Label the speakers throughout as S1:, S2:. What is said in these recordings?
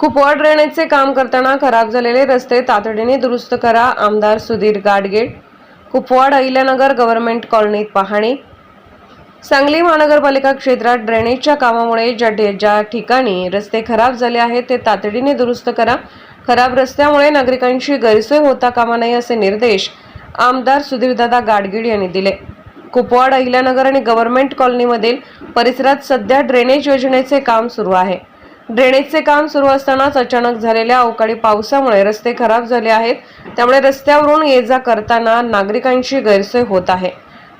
S1: कुपवाड ड्रेनेजचे काम करताना खराब झालेले रस्ते तातडीने दुरुस्त करा आमदार सुधीर गाडगेट कुपवाड अहिल्यानगर गव्हर्नमेंट कॉलनीत पाहणी. सांगली महानगरपालिका क्षेत्रात ड्रेनेजच्या कामामुळे ज्या ज्या ठिकाणी रस्ते खराब झाले आहेत ते तातडीने दुरुस्त करा. खराब रस्त्यामुळे नागरिकांची गैरसोय होता कामा नये असे निर्देश आमदार सुधीरदादा गाडगीड यांनी दिले. कुपवाड अहिल्यानगर आणि गव्हर्नमेंट कॉलनीमधील परिसरात सध्या ड्रेनेज योजनेचे काम सुरू आहे. ड्रेनेजचे काम सुरू असतानाच अचानक झालेल्या अवकाळी पावसामुळे रस्ते खराब झाले आहेत. त्यामुळे रस्त्यावरून ये जा करताना नागरिकांची गैरसोय होत आहे.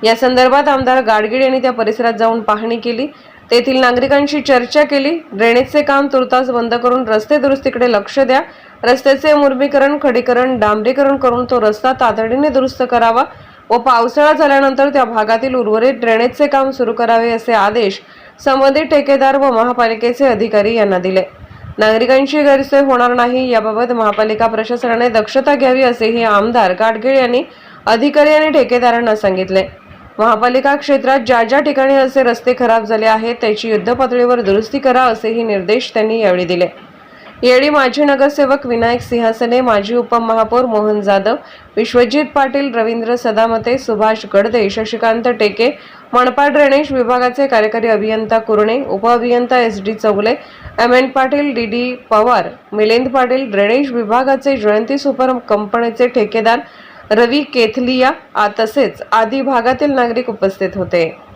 S1: या संदर्भात आमदार गाडगीळ यांनी त्या परिसरात जाऊन पाहणी केली. तेथील नागरिकांशी चर्चा केली. ड्रेनेजचे काम तुर्तास बंद करून रस्ते दुरुस्तीकडे लक्ष द्या. रस्त्याचे मुरबीकरण खडीकरण डांबरीकरण करून तो रस्ता तातडीने दुरुस्त करावा. व पावसाळा झाल्यानंतर त्या भागातील उर्वरित ड्रेनेजचे काम सुरू करावे असे आदेश संबंधित ठेकेदार व महापालिकेचे अधिकारी यांना दिले. नागरिकांची गैरसोय होणार नाही याबाबत महापालिका प्रशासनाने दक्षता घ्यावी असेही आमदार गाडगीळ यांनी अधिकारी आणि ठेकेदारांना सांगितले. महापालिका क्षेत्रात ज्या ज्या ठिकाणी असे रस्ते खराब झाले आहेत त्याची युद्धपातळीवर दुरुस्ती करा असेही निर्देश त्यांनी यावेळी दिले. यावेळी माजी नगरसेवक विनायक सिंहासने माजी उपमहापौर मोहन जाधव विश्वजित पाटील रवींद्र सदामते सुभाष गडदे शशिकांत टेके मनपा ड्रेनेज विभागाचे कार्यकारी अभियंता कुरणे उपअभियंता S D Chougule M N Patil D D Pawar Milind Patil drainage विभागाचे जयंती सुपर कंपनीचे ठेकेदार रवी केथलिया आ- तसेच आदी भागातील नागरिक उपस्थित होते.